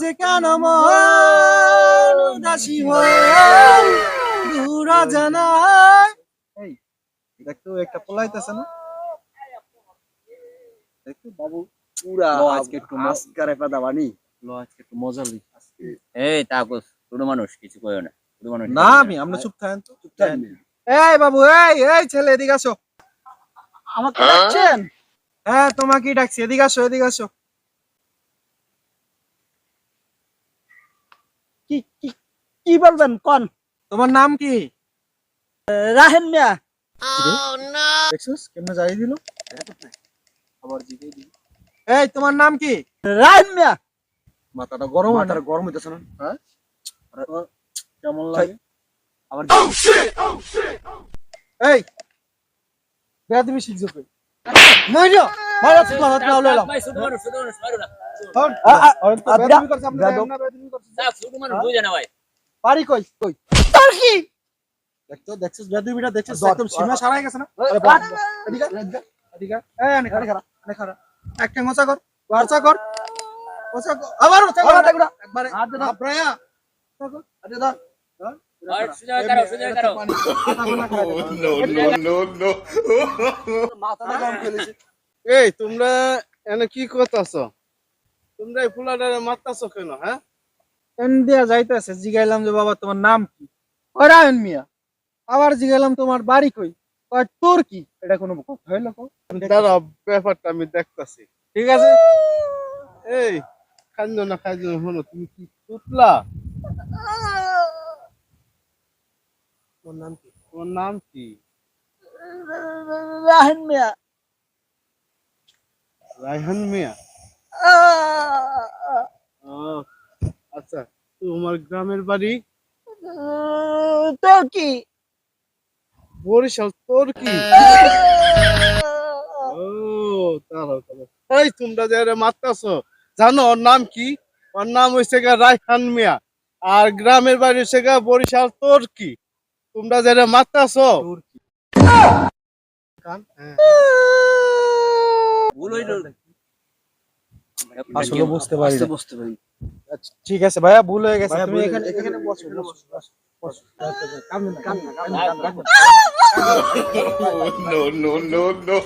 যে কেন হয়ে? দূর জানায় এই দেখতো একটা পলাইতেছে না? দেখতো বাবু পুরা আজকে একটু মাস্কারে পেদা বানি। লো আজকে একটু মজা লই এই তাকস ছোট মানুষ কিছু কইও না। ছোট মানুষ। না আমি আমরা চুপ থাকেন তো চুপ থাকেন। এই বাবু এই এই ছেলে এদিকে আসো। আমাকে ডাকছেন? হ্যাঁ তোমাকেই ডাকছি এদিকে আসো এদিকে আসো। কি কি কি বলবেন কোন? তোমার নাম কি? রাহেন মিয়া। দেখছিস? কেমনে যাই দিল? আবার জিগে দিল। এই তোমার নাম কি? রাহেন মিয়া। মাথাটা গরম হয় মাথাটা গরম হইতেছে না। হ্যাঁ? আরে, কেমন লাগে? আবার এই বেয়াদবি শিখছো কই মাইরো মাইরো তোমার হাত না হলো ভাই ছোট মানুষ ছোট মানুষ মারো না বেয়াদবি করছ বেয়াদব। আমরা বেয়াদবি করছ তাক ছোট মানুষ বুঝে না ভাই পারি কই কই তোর কি দেখতো দেখছিস বেয়াদবিটা দেখছিস একদম সীমা ছাড়াই গেছে না এদিকে এদিকে এই আনে খাড়া খাড়া আনে খাড়া একটা মোচা কর মোচা কর মোচা কর আবার মোচা কর একবারে হাত দে দাও। আব্রায়া আরে দাও মাথাটা গরম ফেলেছে এই তোমরা এনে কি করতেছ? তোমরা এই ফুলাটারে মারতাছ কেন হ্যাঁ? ইন্ডিয়া যাইতেছে জিগাইলাম যে বাবা তোমার নাম কি? রাহেন মিয়া। আবার জিগাইলাম তোমার বাড়ি কই? কয় তোর কি? এটা কোনো কথা হইল? দাঁড়া ব্যাপারটা আমি দেখতাছি। ঠিক আছে? এই খাইজ না খাইজ না হলো তুমি কি তুতলা তোমার নাম কি? তোমার নাম কি? রাহেন মিয়া। রায়হান মিয়া? ও, আচ্ছা তোমার গ্রামের বাড়ি? তোর কি? বরিশাল তোর কি? এই তোমরা যে মারতাছ জানো ওর নাম কি? ওর নাম হইছে গা রায়হান মিয়া। আর গ্রামের বাড়ি হইছে গা বরিশাল তোর কি? তোমরা যারা মারতাছ। তোর কি? কান? হ্যাঁ। ভুল হইল আসলে বুঝতে পারি বুঝতে পারি আচ্ছা, ঠিক আছে ভাইয়া ভুল হয়ে গেছে তুমি এখানে এখানে বসো বসো না, না, না, না।